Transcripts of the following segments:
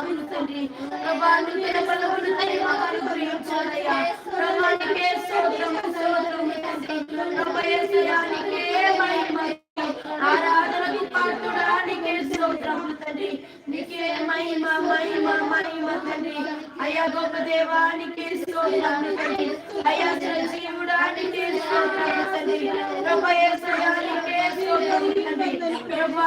స్తోత్రములు తండ్రి ప్రభా నువ్వే ప్రభా నీకే తండ్రి. ప్రభా యేసయ్యా నీకే మహిమ. ఆరాధనకు పాత్రుడా నీకే తండ్రి. నీకే మహిమ మహిమ మహిమ తండ్రి. అయ్యా గొప్ప దేవానికి తండ్రి. అయ్యా చిరంజీవుడా నీకే స్తోత్రములు తండ్రి ప్రభా యేసయ్యా నీకే తండ్రి. ప్రభా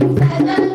Thank you.